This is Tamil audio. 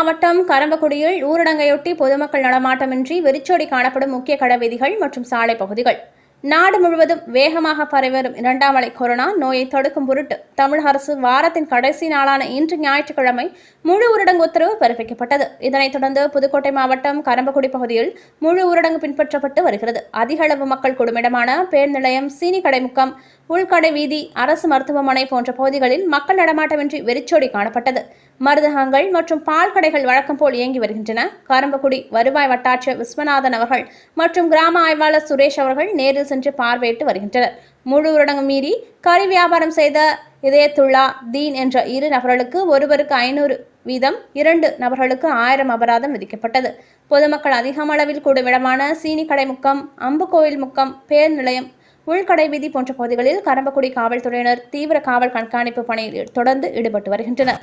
மாவட்டம் கரம்பக்குடியில் ஊரடங்கையொட்டி பொதுமக்கள் நடமாட்டமின்றி வெறிச்சோடி காணப்படும் முக்கிய கடைவீதிகள் மற்றும் சாலை பகுதிகள். நாடு முழுவதும் வேகமாக பரவி வரும் இரண்டாம் அலை கொரோனா நோயை தடுக்கும் பொருட்டு தமிழக அரசு வாரத்தின் கடைசி நாளான இன்று ஞாயிற்றுக்கிழமை முழு ஊரடங்கு உத்தரவு பிறப்பிக்கப்பட்டது. இதனைத் தொடர்ந்து புதுக்கோட்டை மாவட்டம் கரம்பக்குடி பகுதியில் முழு ஊரடங்கு பின்பற்றப்பட்டு வருகிறது. அதிக அளவு மக்கள் குடும்பிடமான பேர் நிலையம் சீனி கடைமுக்கம் உள்கடை வீதி அரசு மருத்துவமனை போன்ற பகுதிகளில் மக்கள் நடமாட்டமின்றி வெறிச்சோடி காணப்பட்டது. மருந்தகங்கள் மற்றும் பால் கடைகள் வழக்கம் போல் இயங்கி வருகின்றன. கரம்பக்குடி வருவாய் வட்டாட்சியர் விஸ்வநாதன் அவர்கள் மற்றும் கிராம ஆய்வாளர் சுரேஷ் அவர்கள் நேரில் சென்று பார்வையிட்டு வருகின்றனர். முழு ஊரடங்கு மீறி கறி வியாபாரம் செய்த இதயத்துல்லா தீன் என்ற இரு நபர்களுக்கு ஒருவருக்கு ஐநூறு வீதம் இரண்டு நபர்களுக்கு ஆயிரம் அபராதம் விதிக்கப்பட்டது. பொதுமக்கள் அதிகமளவில் கூடும் இடமான சீனி கடை முக்கம் அம்புகோவில் முக்கம் பேர் நிலையம் உள்கடை வீதி போன்ற பகுதிகளில் கரம்பக்குடி காவல்துறையினர் தீவிர காவல் கண்காணிப்பு பணியில் தொடர்ந்து ஈடுபட்டு வருகின்றனர்.